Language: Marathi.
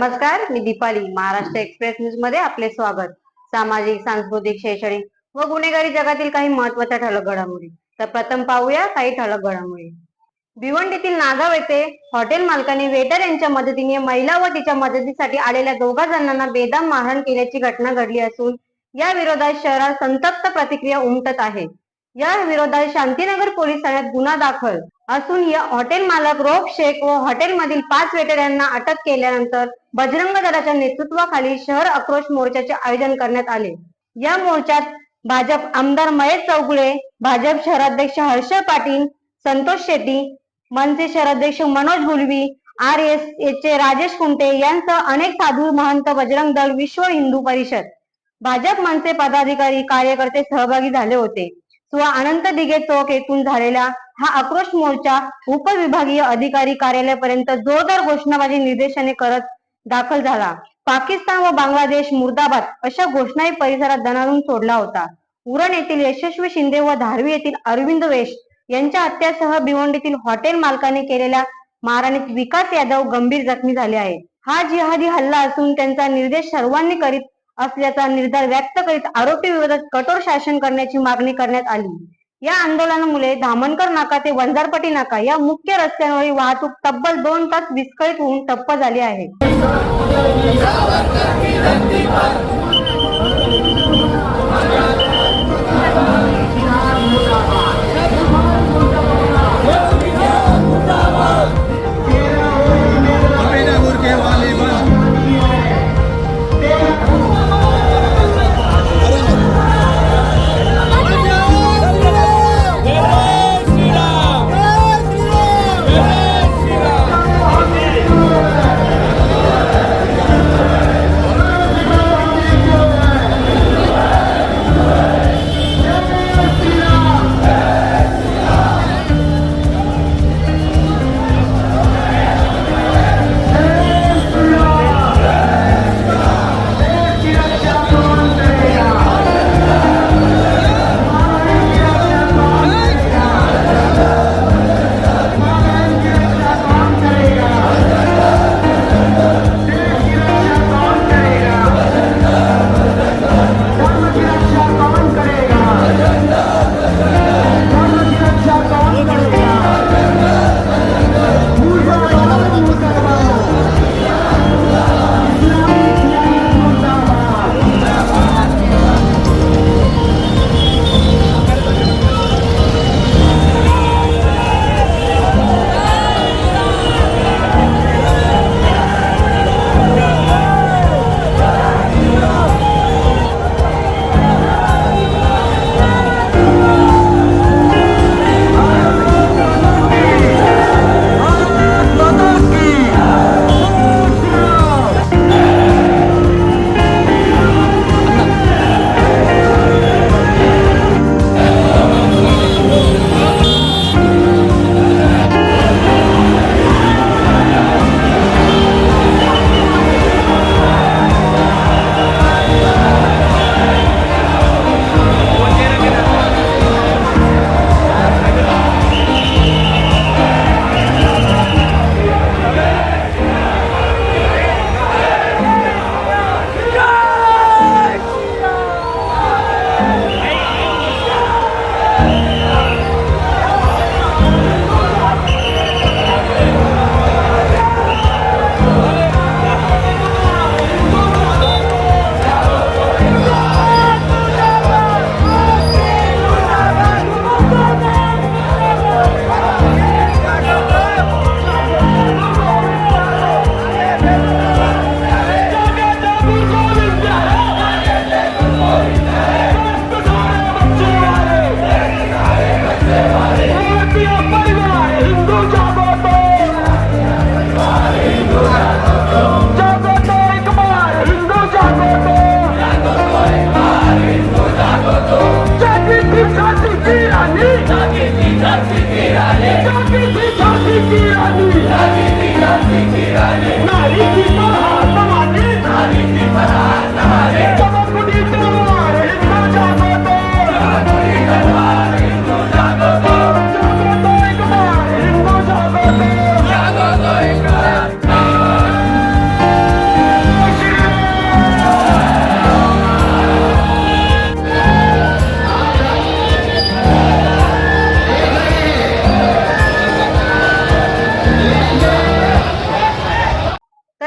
नमस्कार मी दीपाली महाराष्ट्र एक्सप्रेस न्यूजमध्ये आपले स्वागत. सामाजिक सांस्कृतिक शैक्षणिक व गुन्हेगारी जगातील काही महत्त्वाच्या ठळक घडामोडी. तर प्रथम पाहूया काही ठळक घडामोडी. भिवंडीतील नागाव येथे हॉटेल मालकाने वेटर यांच्या मदतीने महिला व तिच्या मदतीसाठी आलेल्या दोघा जणांना बेदम मारहाण केल्याची घटना घडली असून या विरोधात शहरात संतप्त प्रतिक्रिया उमटत आहे. या विरोधात शांतीनगर पोलीस ठाण्यात गुन्हा दाखल असून या हॉटेल मालक रोफ शेख व हॉटेलमधील पाच वेटर यांना अटक केल्यानंतर बजरंग दलाच्या नेतृत्वाखाली शहर आक्रोश मोर्चाचे आयोजन करण्यात आले. या मोर्चात भाजप आमदार महेश चौगुळे भाजप शहराध्यक्ष हर्ष पाटील संतोष शेट्टी मनसे शहराध्यक्ष मनोज गुलवी आर एस एचे राजेश कुंटे यांसह अनेक साधू महंत बजरंग दल विश्व हिंदू परिषद भाजप मनसे पदाधिकारी कार्यकर्ते सहभागी झाले होते. स्व अनंत दिघे चौक एकूण झालेला हा आक्रोश मोर्चा उपविभागीय अधिकारी कार्यालयापर्यंत जोरदार घोषणाबाजी निर्देशाने करत दाखल झाला. पाकिस्तान व बांगलादेश मुर्दाबाद अशा घोषणाही परिसरात दणाणून सोडला होता. उरण येथील यशस्वी शिंदे व धारवी येथील अरविंद वेश यांच्या हत्यासह भिवंडीतील हॉटेल मालकाने केलेल्या मारहाणीत विकास यादव गंभीर जखमी झाले आहे हा जिहादी हल्ला असून त्यांचा निर्देश सर्वांनी करीत असल्याचा निर्धार व्यक्त करीत आरोपी विरोधात कठोर शासन करण्याची मागणी करण्यात आली. या आंदोलनामुळे धामणकर नाका ते वंजारपट्टी नाका या मुख्य रस्त्यांवरील वाहतूक तब्बल दोन तास विस्कळीत होऊन ठप्प झाली आहे. காவல் கட்டி தந்திப்பார் Thank you.